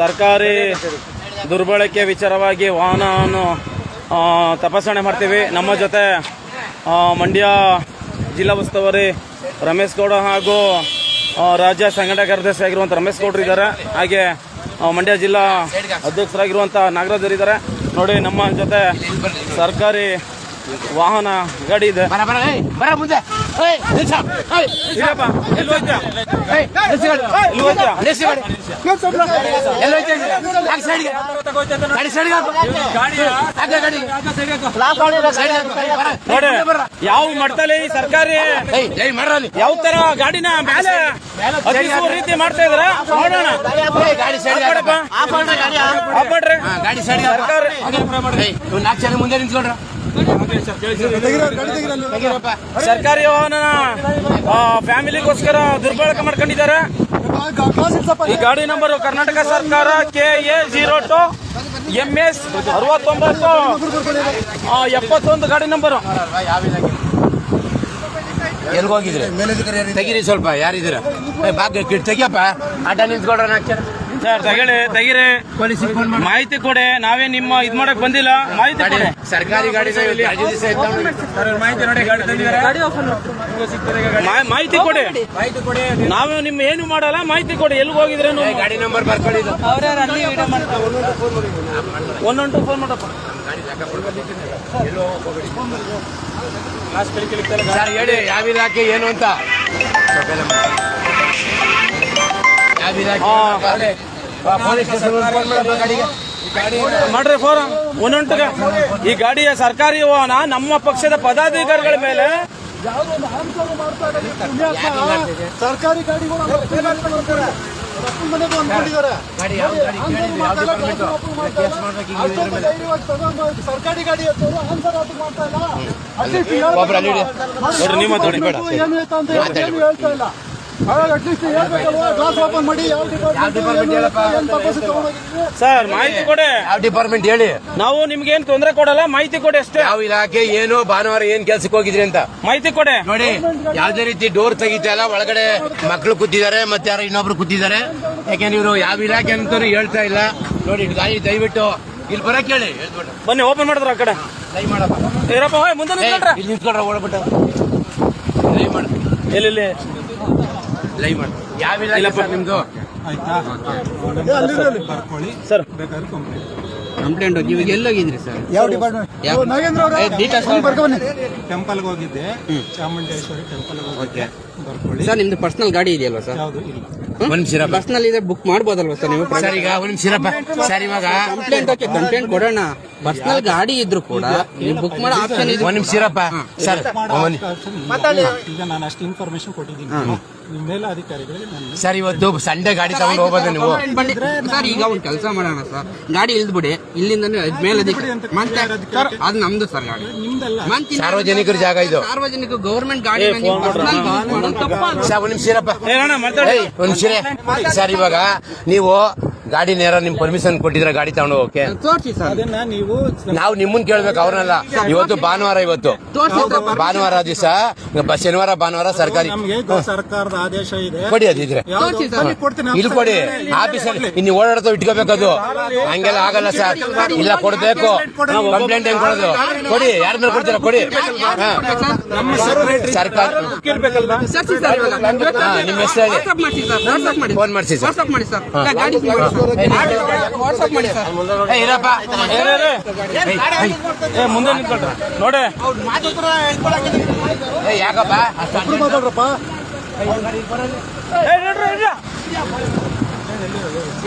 ಸರ್ಕಾರಿ ದುರ್ಬಳಕೆ ವಿಚಾರವಾಗಿ ವಾಹನವನ್ನು ತಪಾಸಣೆ ಮಾಡ್ತೀವಿ. ನಮ್ಮ ಜೊತೆ ಮಂಡ್ಯ ಜಿಲ್ಲಾ ಉಸ್ತುವಾರಿ ರಮೇಶ್ ಗೌಡ ಹಾಗೂ ರಾಜ್ಯ ಸಂಘಟನಾ ಕಾರ್ಯದರ್ಶಿ ಆಗಿರುವಂಥ ರಮೇಶ್ ಗೌಡ್ರು ಇದ್ದಾರೆ. ಹಾಗೆ ಮಂಡ್ಯ ಜಿಲ್ಲಾ ಅಧ್ಯಕ್ಷರಾಗಿರುವಂಥ ನಾಗರಾಜರು ಇದ್ದಾರೆ. ನೋಡಿ, ನಮ್ಮ ಜೊತೆ ಸರ್ಕಾರಿ ವಾಹನ ಗಾಡಿ ಇದೆ. ಯಾವ ಮಾಡ್ತಲ್ಲ ಈ ಸರ್ಕಾರಿ ಯಾವ ತರ ಗಾಡಿನ ಮೇಲೆ ರೀತಿ ಮಾಡ್ತಾ ಇದ್ರ? ನೋಡೋಣ. ಗಾಡಿ ಸರ್ಕಾರ ನಾಲ್ಕು ಜನ ಮುಂದೆ ತೆಗೀರಪ್ಪ. ಸರ್ಕಾರಿ ವಾಹನ ಫ್ಯಾಮಿಲಿಗೋಸ್ಕರ ದುರ್ಬಳಕೆ ಮಾಡ್ಕೊಂಡಿದ್ದಾರೆ. ಈ ಗಾಡಿ ನಂಬರ್ ಕರ್ನಾಟಕ ಸರ್ಕಾರ K A zero two M S ಅರವತ್ತೊಂಬತ್ತು ಎಪ್ಪತ್ತೊಂದು ಗಾಡಿ ನಂಬರು. ಎಲ್ಗೋಗಿದ್ರೆ ತೆಗೀರಿ ಸ್ವಲ್ಪ, ಯಾರಿದ್ದೀರಾ? ಬಾಗ್ ತೆಗಿಯಪ್ಪ. ಆಟ ಜನ. ಸರ್ ತಗೊಳ್ಳಿ ತೆಗಿರಿ. ಮಾಹಿತಿ ಕೊಡಿ. ನಾವೇ ನಿಮ್ಮ ಇದ್ ಮಾಡಕ್ ಬಂದಿಲ್ಲ. ಮಾಹಿತಿ ಕೊಡೆ. ಸರ್ಕಾರಿ ಗಾಡಿ ಮಾಹಿತಿ ಕೊಡಿ. ನಾವೇ ನಿಮ್ ಏನು ಮಾಡಲ್ಲ ಮಾಹಿತಿ ಕೊಡಿ. ಎಲ್ಲಿಗೆ ಹೋಗಿದ್ರೆ ಗಾಡಿ ನಂಬರ್ ಬರ್ಕೊಳ್ಳಿ ಒನ್ ಟು ಫೋನ್ ಮಾಡಪ್ಪ. ಸರ್ ಹೇಳಿ ಯಾವ ಇಲಾಖೆ ಏನು ಅಂತ? ಯಾವ ಇಲಾಖೆ ಮಾಡ್ರಿ ಫೋನ್. ಒಂದೊಂಟಿಗೆ ಈ ಗಾಡಿಯ ಸರ್ಕಾರಿ ವಾಹನ ನಮ್ಮ ಪಕ್ಷದ ಪದಾಧಿಕಾರಿಗಳ ಮೇಲೆ. ಸರ್ಕಾರಿ ಗಾಡಿಗಳು ಸರ್ಕಾರಿ ಗಾಡಿ ಮಾಡ್ತಾ ಇಲ್ಲ? ಸರ್ ಮಾಹಿತಿ ಕೊಡಿ. ಯಾವ ಡಿಪಾರ್ಟ್ಮೆಂಟ್ ಹೇಳಿ? ನಾವು ನಿಮ್ಗೆ ಏನ್ ತೊಂದರೆ ಕೊಡಲ್ಲ ಮಾಹಿತಿ ಕೊಡಿ ಅಷ್ಟೇ. ಯಾವ ಇಲಾಖೆ ಏನು ಭಾನುವಾರ ಏನ್ ಕೆಲ್ಸಕ್ಕೆ ಹೋಗಿದ್ರಿ ಅಂತ. ಮಾಹಿತಿ ಕೊಡಿ. ನೋಡಿ ಯಾವ್ದೇ ರೀತಿ ಡೋರ್ ತೆಗಿತಾ ಇಲ್ಲ ಒಳಗಡೆ ಮಕ್ಳು ಕೂತಿದ್ದಾರೆ ಮತ್ತೆ ಯಾರು ಇನ್ನೊಬ್ರು ಕೂತಿದ್ದಾರೆ. ಯಾಕೆಂದ್ರೆ ಇವರು ಯಾವ ಇಲಾಖೆ ಅಂತಾನು ಹೇಳ್ತಾ ಇಲ್ಲ. ನೋಡಿ ಗಾಡಿ ದಯವಿಟ್ಟು ಇಲ್ಲಿ ಬರಕ್ ಹೇಳಿ ಹೇಳ್ಬಿಟ್ಟು. ಬನ್ನಿ ಓಪನ್ ಮಾಡಿದ್ರ ಆ ಕಡೆ. ದಯ ಮಾಡಪ್ಪ. ಇರಪ್ಪ ಮುಂದೆ ಏಯ್, ನಿಂತ್ಕೊಳ್ರಿ ಇಲ್ಲಿ ನಿಂತ್ಕೊಳ್ರ ಓಡ್ಬಿಟ್ಟು. ಲೈ ಮಾಡಿ. ಎಲ್ಲಿ? ಲೈ ಮಾಡು. ಯಾವ ಸರ್ ಕಂಪ್ಲೇಂಟ್ ನೀವು ಎಲ್ಲೋಗಿದ್ರಿ ಸರ್ ಯಾವ ಡಿಪಾರ್ಟ್ಮೆಂಟ್ ನಾಗೇಂದ್ರ ಅವರೇ? ಬರ್ಕೊಂಬನ್ನಿ ಟೆಂಪಲ್ಗೆ ಹೋಗಿದ್ದೆ. ಚಾಮುಂಡೇಶ್ವರಿ ಟೆಂಪಲ್ಗೆ ಹೋಗಿದ್ದೆ. ಬರ್ಕೊಳ್ಳಿ. ಸರ್ ನಿಮ್ದು ಪರ್ಸನಲ್ ಗಾಡಿ ಇದೆಯಲ್ವಾ ಸರ್ ಯಾವುದು? ಇಲ್ಲ. ಒಂದ್ ಪರ್ಸನಲ್ ಇದೆ ಬುಕ್ ಮಾಡ್ಬೋದಲ್ವಾ ಸರ್ ನೀವು? ಸರ್ ಈಗ ಒಂದ್ ಸಿರಪ್ಪ. ಸರ್ ಇವಾಗ ಕಂಪ್ಲೇಂಟ್ ಓಕೆ ಕಂಪ್ಲೇಂಟ್ ಕೊಡೋಣ. ಪರ್ಸನಲ್ ಗಾಡಿ ಇದ್ರು ಕೂಡ ನೀವು ಬುಕ್ ಮಾಡೋ ಆಪ್ಷನ್ ಇದೆ ಒಂದ್ ಸಿರಪ್ಪ ಸರ್ ಈಗ ನಾನು ಅಷ್ಟು ಇನ್ಫಾರ್ಮೇಶನ್ ಕೊಟ್ಟಿದ್ದೀನಿ. ಮೇಲೆ ಅಧಿಕಾರಿಗಳಿಗೆ ನಾನು ಸರ್ ಇವತ್ತು ಸಂಡೆ ಗಾಡಿ ತಗೊಂಡು ಹೋಗೋದು ನೀವು. ಸರ್ ಈಗ ಒಂದು ಕೆಲಸ ಮಾಡೋಣ ಸರ್. ಗಾಡಿ ಇಳಿದ್ಬಿಡಿ ಇಲ್ಲಿಂದ ಮೇಲೆ ಮತ್ತೆ ಸರ್ ಅದು ನಮ್ದು ಸರ್ ಗಾಡಿ. ನಿಮ್ದಲ್ಲ. ಮಂತ್ ಸಾರ್ವಜನಿಕರ ಜಾಗ ಇದು. ಸಾರ್ವಜನಿಕ ಗೌರ್ಮೆಂಟ್ ಗಾಡಿ ಸರ್ ಒಂದ್ ನಿಮಿಷ ಸರ್ ಇವಾಗ ನೀವು ಗಾಡಿ ನೇರ ನಿಮ್ ಪರ್ಮಿಷನ್ ಕೊಟ್ಟಿದ್ರೆ ಗಾಡಿ ತಗೊಂಡು ಹೋಗಕ್ಕೆ. ತೋರಿಸಿ ಸರ್. ಅದನ್ನ ನೀವು ನಾವು ನಿಮ್ಮನ್ ಕೇಳ್ಬೇಕು ಅವ್ರನ್ನೆಲ್ಲ. ಇವತ್ತು ಭಾನುವಾರ ಇವತ್ತು. ಭಾನುವಾರ. ದಿವಸ ಶನಿವಾರ ಭಾನುವಾರ ಸರ್ಕಾರಿ ನಮ್ಗೆ ಸರ್ಕಾರದ ಆದೇಶ ಇದೆ. ಕೊಡಿ ಅದಿದ್ರೆ ಸರ್. ಕೊಡ್ತೀನಿ ಇಲ್ಲಿ ಕೊಡಿ. ಆಫೀಸಲ್ಲಿ ಇನ್ನು ಓಡಾಡ್ತಾ ಇಟ್ಕೋಬೇಕದು ಹಂಗೆಲ್ಲ ಆಗಲ್ಲ ಸರ್. ಇಲ್ಲ ಕೊಡ್ಬೇಕು. ಕಂಪ್ಲೇಂಟ್ ಹೆಂಗ್ ಕೊಡೋದು? ಕೊಡಿ ಯಾರ ಮೇಲೆ ಕೊಡ್ತೀರಾ? ಕೊಡಿ. ಹಾ. ಸರ್ಕಾರ ಸರ್ ಸರ್ ಸರ್ ಇವಾಗ. ಹಾ, ನಿಮ್ಮ ಹೆಸರು ಹೇಳಿ. ವಾಟ್ಸ್ಆಪ್ ಮಾಡಿ ಸರ್. ಮಾಡಿ ಫೋನ್ ಮಾಡಿಸಿ ಸರ್. ವಾಟ್ಸಪ್ ಮಾಡಿ ಸರ್. ಗಾಡಿ ವಾಟ್ಸ್ಆಪ್ ಮಾಡಿ ಸರ್ ಏ, ಇರಪ್ಪ ಏ, ಮುಂದೆ ನಿಂತ್ಕೊಳ್ರಿ. ನೋಡಿ. ಏ, ಯಾಕಪ್ಪ? ಅಷ್ಟು ಮಾತಾಡ್ರಪ್ಪ ಏ ನೋಡ್ರಿ ಇರ್ರಿ.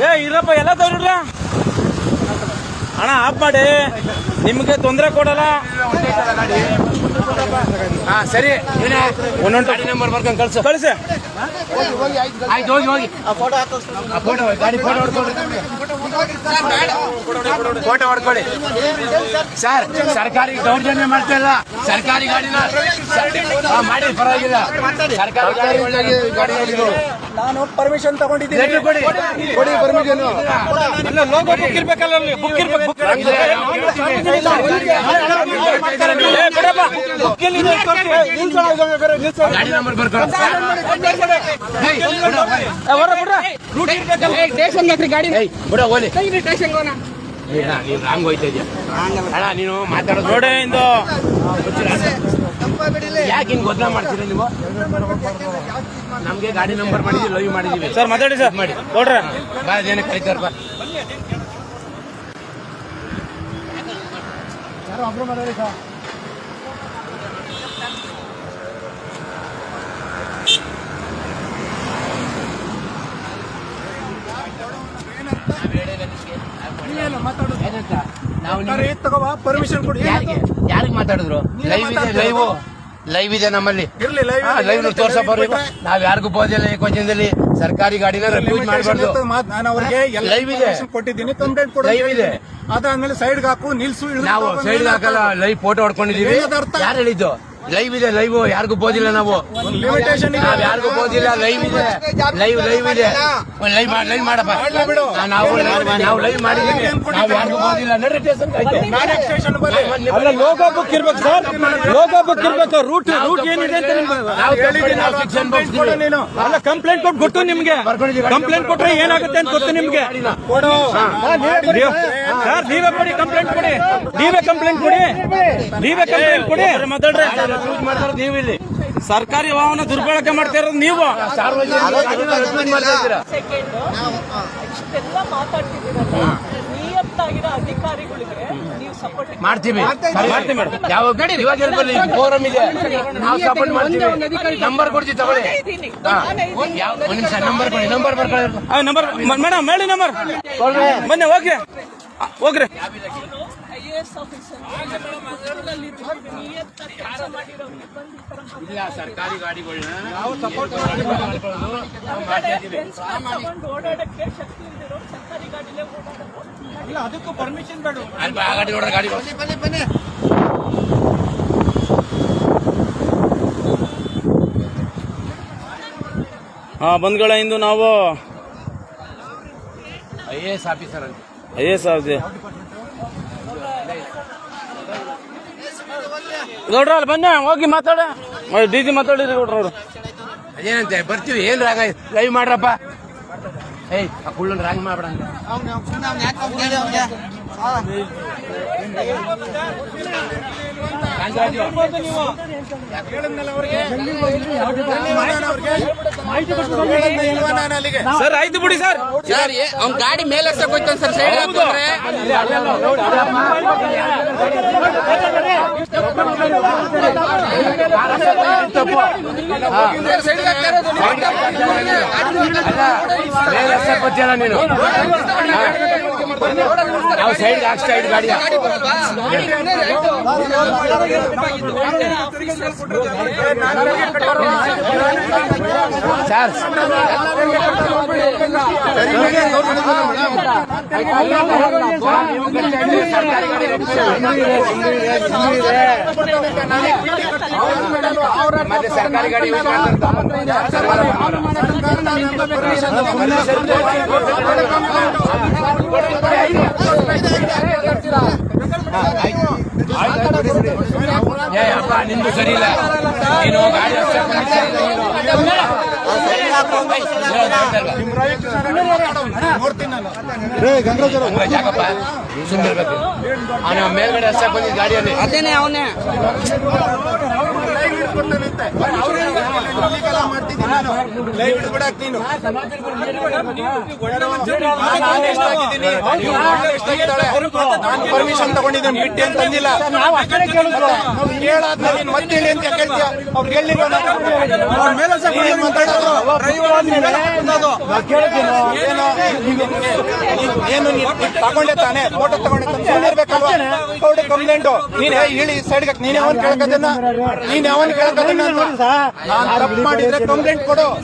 ಏ ಇರಪ್ಪ ಎಲ್ಲ ತಗೊಂಡ್ರ ಅಣ್ಣ ಆಫ್ ಮಾಡಿ. ನಿಮ್ಗೆ ತೊಂದರೆ ಕೊಡಲ್ಲ. ಹಾ ಸರಿ. ಒಂದೊಂದು ಗಾಡಿ ನಂಬರ್ ಬರ್ಕೊಂಡು ಕಳ್ಸು. ಕಳಿಸಿ. ಆಯ್ತು ಹೋಗಿ ಹೋಗಿ. ಆ ಫೋಟೋ ಗಾಡಿ ಫೋಟೋ ಹೊಡ್ಕೊಳ್ಳಿ ಫೋಟೋ ಹೊಡ್ಕೊಳ್ಳಿ ಸರ್ ಸರ್ಕಾರಿ ದೌರ್ಜನ್ಯ ಮಾಡ್ತಾ ಇಲ್ಲ. ಸರ್ಕಾರಿ ಗಾಡಿನ ಮಾಡಿ ಪರವಾಗಿಲ್ಲ. ಸರ್ಕಾರಿ ಗಾಡಿ ಒಳ್ಳೆ ಗಾಡಿ ನಾನು ಪರ್ಮಿಷನ್ ತಗೊಂಡಿದ್ದೀನಿ. ಕೊಡಿ. ಕೊಡಿ ಪರ್ಮಿಷನ್ ಬುಕ್ ಇರ್ಬೇಕಲ್ಲ ಬುಕ್ ಇರ್ಬೇಕು ಬುಕ್ ಗಾಡಿ ನಂಬರ್ ಬರ್ಕೊಳ್ಳೋ ಸ್ಟೇಷನ್ ಹತ್ರ ಗಾಡಿ ಏಯ್ ಬಿಡ ಹೋಲಿ ಸ್ಟೇಷನ್ ಹೋಗೋಣ. ನೀನು ರಾಂಗ್ ಹೋಯ್ತಾ ಇದೆಯಾ? ಅಣ್ಣ ನೀನು ಮಾತಾಡೋದು. ನೋಡಿ ಇಂದು. ಯಾಕೆ ಹಿಂಗ್ ಗೊತ್ತ ಮಾಡ್ತೀರಾ ನೀವು? ನಮಗೆ ಗಾಡಿ ನಂಬರ್ ಮಾಡಿದ್ವಿ ಲೈವ್ ಮಾಡಿದೀವಿ. ಸರ್ ಮಾತಾಡಿ ಸರ್. ಮಾಡಿ. ನೋಡ್ರ ಬಾ ಜನ ಕರೀತಾರ ಬಾ. ಯಾರೋ ಒಬ್ರು ಮಾತಾಡಿ ಸರ್. ನಾವು ಸರಿ, ತಗೋಬಾ ಪರ್ಮಿಷನ್ ಕೊಡಿ. ಯಾರಿಗೆ ಯಾರಿಗೆ? ಮಾತಾಡಿದ್ರು? ಲೈವ್ ಇದೆ ಲೈವ್ ಲೈವ್ ಇದೆ ನಮ್ಮಲ್ಲಿ. ಇರ್ಲಿ ಲೈವ್ ಲೈವ್ ತೋರ್ಸಪ್ಪ. ನಾವ್ ಯಾರಿಗೂ ಬೋದಿಲ್ಲ ಈ ಕ್ವಶನ್ದಲ್ಲಿ ಸರ್ಕಾರಿ ಗಾಡಿನ ರೆಫ್ಯೂಸ್ ಮಾಡಬಾರ್ದು. ನಾನು ಅವ್ರಿಗೆ ಲೈವ್ ಇದೆ. ಕೊಟ್ಟಿದ್ದೀನಿ ಕಂಪ್ಲೇಂಟ್ ಕೊಡಿ ಲೈವ್ ಇದೆ. ಅದಾದ್ಮೇಲೆ ಸೈಡ್ ಹಾಕು ನಿಲ್ಸು ನಾವು ತಗೊಂಡು ಸೈಡ್ ಮೇಲೆ ಹಾಕಲ್ಲ ಲೈವ್ ಫೋಟೋ ಹೊಡ್ಕೊಂಡಿದೀವಿ? ಯಾರು ಹೇಳಿದ್ದು? ಲೈವ್ ಇದೆ ಲೈವ್ ಯಾರಿಗೂ ಬೋದಿಲ್ಲ ನಾವು. ನಾವ್ ಯಾರಿಗೂ ಬೋದಿಲ್ಲ ಲೈವ್ ಇದೆ ಲೈವ್ ಲೈವ್ ಇದೆ ಲೈವ್ ಲೈವ್ ಮಾಡಪ್ಪ. ನಾವು ನಾವು ಲೈವ್ ಮಾಡಿದೀವಿ ನಾವು ಯಾರಿಗೂ ಬೋದಿಲ್ಲ ಲೋಗೋ ಬುಕ್ ಇರ್ಬೇಕು ಸರ್ ಲೋಗೋ ಬುಕ್ ಇರ್ಬೇಕು ರೂಟ್ ರೂಟ್ ಏನಿದೆ ಅಂತ ನಾವು ಅಲ್ಲ ಕಂಪ್ಲೇಂಟ್ ಕೊಟ್ಟು ಗೊತ್ತು ನಿಮ್ಗೆ ಕಂಪ್ಲೇಂಟ್ ಕೊಟ್ರೆ ಏನಾಗುತ್ತೆ ಅಂತ ಗೊತ್ತು ನಿಮ್ಗೆ ಸರ್ ನೀವೇ ಕೊಡಿ ಕಂಪ್ಲೇಂಟ್ ಕೊಡಿ ನೀವೇ ಕಂಪ್ಲೇಂಟ್ ಕೊಡಿ ನೀವೇ ಕಂಪ್ಲೇಂಟ್ ಕೊಡಿ ಮಾತಾಡ್ರಿ ನೀವು ಇಲ್ಲಿ ಸರ್ಕಾರಿ ವಾಹನ ದುರ್ಬಳಕೆ ಮಾಡ್ತಾ ಇರೋದು ನೀವು. ಸಾರ್ವಜನಿಕ ರೆಫ್ಯೂಸ್ ಮಾಡ್ತಾ ಸೆಕೆಂಡ್ ಇಷ್ಟೆಲ್ಲ ಮಾತಾಡ್ತಿದ್ದೀರಲ್ಲ ನಿಯತ್ತಾಗಿರೋ ಅಧಿಕಾರಿಗಳಿಗೆ ನೀವು ಸಪೋರ್ಟ್ ಮಾಡ್ತೀವಿ ಮಾಡ್ತೀವಿ ಮೇಡಮ್. ಯಾವಾಗ ಇವಾಗ ಹೇಳ್ಬರ್ಲಿ ಫೋರಮ್ ಇದೆ ನಾವು ಸಪೋರ್ಟ್ ಮಾಡ್ತೀವಿ ನಂಬರ್ ಕೊಡ್ತೀವಿ ತಗೊಳ್ಳಿ. ಇದ್ದೀನಿ. ಹಾ. ಯಾವ ಒಂದ್ ನಿಮಿಷ ನಂಬರ್ ಕೊಡಿ ನಂಬರ್ ಬರ್ಕೊಳ್ಳಿ. ನಂಬರ್ ಮೇಡಮ್ ಹೇಳಿ ನಂಬರ್ ಬನ್ನಿ ಹೋಗ್ರಿ. ಹೋಗ್ರಿ. ಆಫೀಸರ್. ಇಲ್ಲ ಸರ್ಕಾರಿ ಗಾಡಿಗಳನ್ನ ಫ್ರೆಂಡ್ಸ್ ತಗೊಂಡು ಓಡಾಡಕ್ಕೆ ಶಕ್ತಿ ಇಲ್ದಿರೋ ಸರ್ಕಾರಿ ಗಾಡಿಲೇ ಓಡಾಡೋದು. ಅದಕ್ಕೂ ಪರ್ಮಿಷನ್ ಬೇಡ. ಆ ಗಾಡಿ ಬನ್ನಿ ಗಾಡಿ ಹಾ ಬಂದ್ಗಳ ಇಂದು ನಾವು ಐ ಎ ಎಸ್ ಆಫೀಸರ್ ಅಂತ ಐ ಎಸ್ ಆಗಿದೆ ಗೌಡ್ರ ಅಲ್ಲಿ ಬನ್ನಿ ಹೋಗಿ ಮಾತಾಡ. ಡಿ ಜಿ ಮಾತಾಡಿದ್ರಿ ಗೌಡ್ರ ಅವರು ಅದೇನಂತೆ ಬರ್ತೀವಿ ಏನ್ ರಾಗ ಲೈವ್ ಮಾಡ್ರಪ್ಪ. ಏಯ್ ಆ ಕುಳ್ಳನ್ ರಾಂಗ್ ಮಾಡ್ಬೇಡ ಅಂತ ಸರ್ ಆಯ್ತು ಬಿಡಿ ಸರ್. ಸರ್ ಅವ್ನ ಗಾಡಿ ಮೇಲೆ ಹೋಯ್ತಾನೆ ಸರ್ ಸೈಡ್ ಹಾಕ್ತಾರೆ ಸೈಡ್ ಹಾಕ್ತಾ ಬರ್ತೀಯಲ್ಲ ನೀನು. ಸೈಡ್ ಗಾಡಿ ಸರ್ ಸರ್ಕಾರಿ ಗಾಡಿ ಅಪ್ಪ ನಿಂದು ಸರಿ ಇಲ್ಲ ನೀನು ಗಾಡಿ ಜಾಗಪ್ಪ ಸುಮ್ಮನಿರ್ಬೇಕು ಅವನ ಮೇಲ್ಗಡೆ ಹರ್ಸಕ್ ಬಂದಿದ್ದ ಗಾಡಿಯಲ್ಲಿ. ಅದೇನೆ ಅವನೇ. ಪರ್ಮಿಷನ್ ತಗೊಂಡಿದ್ದೀನಿ ಬಿಟ್ಟಿ ಅಂತ ಅಂದಿಲ್ಲ. ಕೇಳಾದ್ಮೇಲೆ ನೀನ್ ಮತ್ತೆ ಹೇಳಿ ಅಂತ ಕೇಳ್ತೀಯ? ಅವ್ರು ಕೇಳಿ ನೀನ್ ಏನು ಏನು? ನೀನ್ ತಗೊಂಡೆ ತಾನೆ? ಫೋಟೋ ತಗೊಂಡೆ ಫೋಟೋ ಕಂಪ್ಲೇಂಟು ನೀನ್ ಹೇಳಿ ಸೈಡ್ ನೀನ್ ಯಾವನ್ ಕೇಳಕದನ್ನ ನೀನ್ ಯಾವನ್ ಕೇಳಕದನ್ನ ನಾನು ತಪ್ಪು ಮಾಡಿದ್ರೆ ಕಂಪ್ಲೇಂಟ್ ಕೊಡು.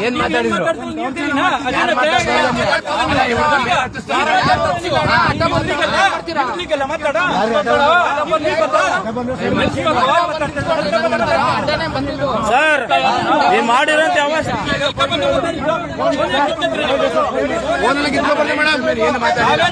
ಏನ್ ಮಾತಾಡಿದ್ರು. ಸರ್ ನೀವು ಮೇಡಮ್ ಏನು ಮಾತಾಡಿಲ್ಲ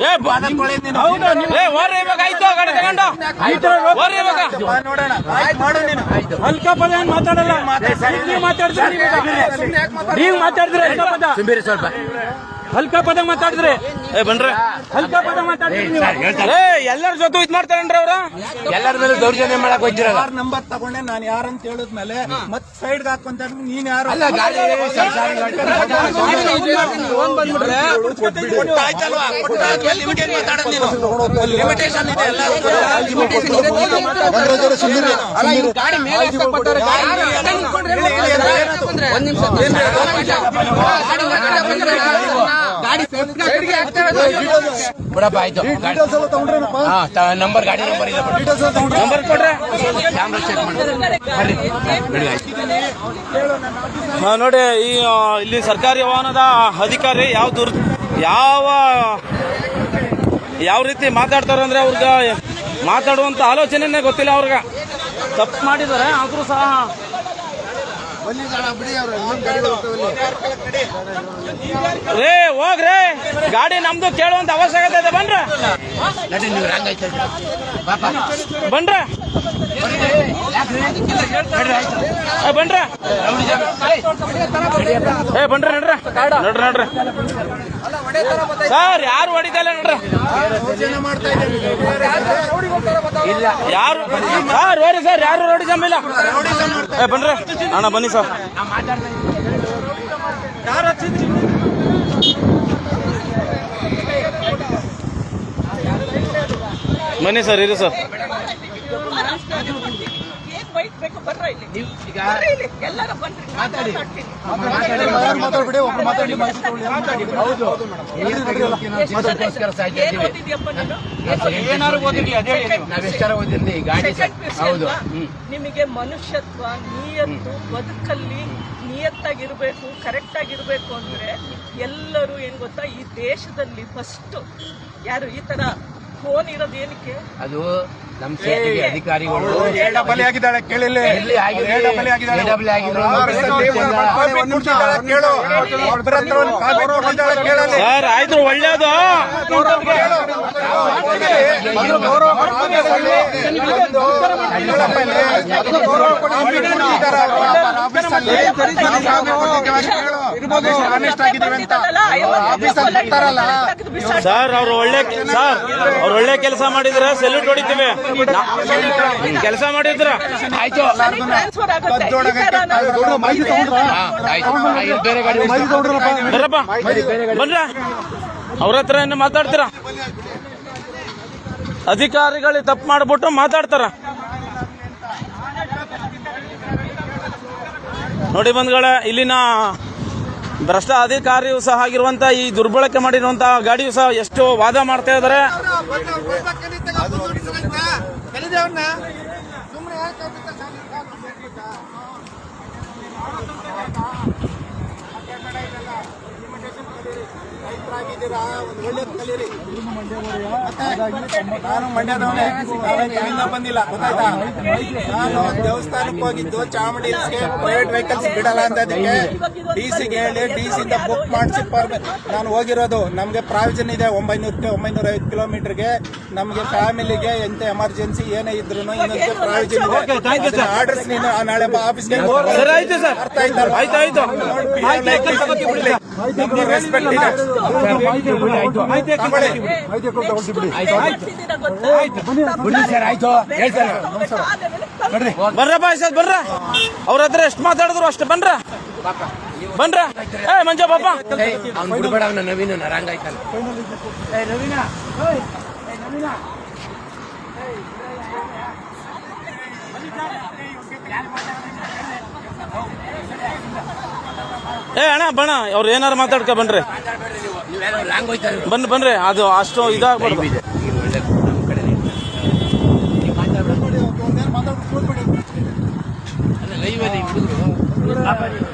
ಏ ಬ- ಏ ಓರ್ರಿ ಇವಾಗ ಆಯ್ತು ಗಾಡಿ ತಗೊಂಡು ಓರ್ರಿ ಇವಾಗ ನೋಡೋಣ ಆಯ್ತು ಮಾಡು ನೀನು ಅಲ್ಕ ಪದ ಏನ್ ಮಾತಾಡಲ್ಲ ನೀವು ತುಂಬಿರಿ ಸ್ವಲ್ಪ ಅಲ್ಕ ಪದ ಮಾತಾಡಿದ್ರೆ ಏ ಬನ್ರಿ ಪದ ಮಾತಾಡಿದ್ರೆ ನೀವು ಏ ಎಲ್ಲರ ಜೊತೆ ಇದ್ ಮಾಡ್ತಾರೇನ್ರಿ ಅವ್ರ ಎಲ್ಲರ ಮೇಲೆ ದೌರ್ಜನ್ಯ ಮಾಡಕ್ ಹೋಗ್ತೀರ ಯಾರ ನಂಬರ್ ತಗೊಂಡೆ ನಾನು ಯಾರಂತ ಹೇಳಿದ್ಮೇಲೆ ಮತ್ ಸೈಡ್ ಹಾಕೊಂತ ನೀನ್ ಯಾರು ಅಲ್ಲ ಗಾಡಿ ಸರ್, ಸರ್, ಆಯ್ತಲ್ವಾ ಕೊಟ್ಟಾದ್ಮೇಲೆ ನಿಮ್ಗೇನ್ ಮಾತಾಡೋದು ನೀನು ಲಿಮಿಟೇಷನ್ ಇದೆ ಎಲ್ಲ ಗಾಡಿ ಮೇಲೆ. ಗಾಡಿ ಒಂದ್ ನಿಮಿಷ ಬಿಡಪ್ಪ ಆಯ್ತು. ನಂಬರ್ ಗಾಡಿ ನಂಬರ್ ಇಲ್ಲ. ನಂಬರ್ ಕೊಡ್ರೆ ಕ್ಯಾಮ್ರಾ ಚೆಕ್ ಮಾಡಿ ನೋಡಿ ಈ ಇಲ್ಲಿ ಸರ್ಕಾರಿ ವಾಹನದ ಅಧಿಕಾರಿ ಯಾವ ದುರ್ ಯಾವ ಯಾವ ರೀತಿ ಮಾತಾಡ್ತಾರೆ ಅಂದ್ರೆ ಅವ್ರಿಗೆ ಮಾತಾಡುವಂತ ಆಲೋಚನೆನೇ ಗೊತ್ತಿಲ್ಲ ಅವ್ರಿಗೆ. ತಪ್ಪು ಮಾಡಿದ್ದಾರೆ ಆದ್ರೂ ಸಹ ರೇ. ಹೋಗ್ರಿ ಗಾಡಿ ನಮ್ದು ಕೇಳುವಂತ ಅವಶ್ಯಕತೆ ಇದೆ, ಬನ್ರ. ಬನ್ರ. ಬನ್ರ. ಏ, ಬನ್ರಿ ನಡ್ರ. ನಡ್ರಿ ನಡ್ರಿ. ಸರ್ ಯಾರು ಹೊಡಿತಲ್ಲ ನೋಡ್ರಿ. ಯಾರು ಸರ್ ಹೋರಿ ಸರ್ ಯಾರು ರೋಡಿ ಇಲ್ಲ? ಏ ಬನ್ರಿ. ಅಣ್ಣ ಬನ್ನಿ ಸರ್. ಬನ್ನಿ ಸರ್ ಇರಿ ಸರ್ ಏನ್ ಬೈಕ್ ಬೇಕು ಬರ್ರ ಇಲ್ಲಿ ಬರ್ರಿ ಇಲ್ಲಿ ಎಲ್ಲರೂ ಬನ್ರಿ ಮಾತಾಡಿ ಮಾತಾಡ್ಬಿಡಿ ಒಬ್ರು ಮಾತಾಡಿ ಅದಕ್ಕೋಸ್ಕರ ಸಾಯ್ತಾ ಏನ್ ಇದ್ದೀವಿ ಓದಿದ್ಯಪ್ಪ ನೀನು ಏನಾರು ಓದಿರ್ಲಿ ಅದೇ ಹೇಳಿ ನಾವ್ ಎಷ್ಟಾರ ಓದಿರ್ಲಿ ಈ ಗಾಡಿ ಹೌದು ನಿಮಗೆ ಮನುಷ್ಯತ್ವ ನಿಯತ್ತು ಬದುಕಲ್ಲಿ ನಿಯತ್ತಾಗಿರ್ಬೇಕು ಕರೆಕ್ಟ್ ಆಗಿರ್ಬೇಕು ಅಂದ್ರೆ ಎಲ್ಲರೂ ಏನ್ ಗೊತ್ತಾ ಈ ದೇಶದಲ್ಲಿ ಫಸ್ಟ್ ಯಾರು ಈ ತರ ಫೋನ್ ಇರೋದು ಏನಕ್ಕೆ ಅದು ನಮ್ಮ ಸೇನೆಗೆ ಅಧಿಕಾರಿಗಳು ಬಲಿ ಆಗಿದ್ದಾಳೆ ಕೇಳಿಲ್ಲ. ಇಲ್ಲಿ ಆಗಿದೆ ಆಗಿದ್ದಾಳೆ. ಆಗಿದ್ರು ಸರ್ ಆಯ್ತು ಒಳ್ಳೇದು. ಸರ್ ಅವ್ರು ಒಳ್ಳೆ ಸರ್ ಅವ್ರು ಒಳ್ಳೆ ಕೆಲಸ ಮಾಡಿದ್ರೆ ಸೆಲ್ಯೂಟ್ ಹೊಡಿತೀವಿ. ಕೆಲಸ ಮಾಡಿದ್ರ. ಆಯ್ತು. ಬರಪ್ಪ ಬನ್ರ ಅವ್ರ ಹತ್ರ ಏನು ಮಾತಾಡ್ತೀರ? ಅಧಿಕಾರಿಗಳು ತಪ್ಪು ಮಾಡ್ಬಿಟ್ಟು ಮಾತಾಡ್ತಾರ. ನೋಡಿ ಬಂದ್ಗಳ ಇಲ್ಲಿನ ಭ್ರಷ್ಟ ಅಧಿಕಾರಿಯು ಸಹ ಆಗಿರುವಂತ ಈ ದುರ್ಬಳಕೆ ಮಾಡಿರುವಂತಹ ಗಾಡಿಯು ಸಹ ಎಷ್ಟು ವಾದ ಮಾಡ್ತಾ ನಾನು ಮಂಡ್ಯದವನೇ. ಬಂದಿಲ್ಲ ಗೊತ್ತಾಯ್ತಾ? ನಾನು ದೇವಸ್ಥಾನಕ್ಕೆ ಹೋಗಿದ್ದು ಚಾಮುಂಡಿ ಹಿಲ್ಸ್ಗೆ ಪ್ರೈವೇಟ್ ವೆಹಿಕಲ್ಸ್ ಬಿಡಲ್ಲ ಅಂತ ಅದಕ್ಕೆ ಡಿ ಸಿಗೆ ಹೇಳಿ ಡಿ ಸಿಂದ ಬುಕ್ ಮಾಡಿಸಿ ನಾನು ಹೋಗಿರೋದು. ನಮ್ಗೆ ಪ್ರಾವಿಷನ್ ಇದೆ ಒಂಬೈನೂರ ಒಂಬೈನೂರ ಐವತ್ತು ಕಿಲೋಮೀಟರ್ಗೆ. ನಮ್ಗೆ ಫ್ಯಾಮಿಲಿಗೆ ಎಂತ ಎಮರ್ಜೆನ್ಸಿ ಏನೇ ಇದ್ರು ಇನ್ನೊಂದು ಪ್ರಾವಿಷನ್ ಇದೆ. ಆರ್ಡರ್ಸ್ ನೀನು ನಾಳೆ ಆಫೀಸ್ಗೆ ಅರ್ಥ ಆಯ್ತಲ್ಲ ಆಯ್ತು ಆಯ್ತು. ರೆಸ್ಪೆಕ್ಟ್ ಇದೆ. ಬರ್ರಪ್ಪ ಸರ್ ಬರ್ರ ಅವ್ರ ಹತ್ರ ಎಷ್ಟು ಮಾತಾಡಿದ್ರು ಅಷ್ಟು ಬನ್ರ ಬನ್ರ ಏ ಮಂಜ ಪಾಪ ಬಿಡ್ಬೇಡ ಅವನ ನವೀನ ನರಂಗ ಆಯ್ತಲ್ಲ ಏ ಅಣ್ಣ ಬಣ್ಣ ಅವ್ರು ಏನಾರು ಮಾತಾಡ್ಕೊ ಬನ್ರಿ. ಬನ್ನಿ ಬನ್ರಿ ಅದು ಅಷ್ಟು ಇದಾಗ್ಬಾರ್ದು. ಲೈವ್ ಅಲ್ಲಿ ಹುಡುಗರು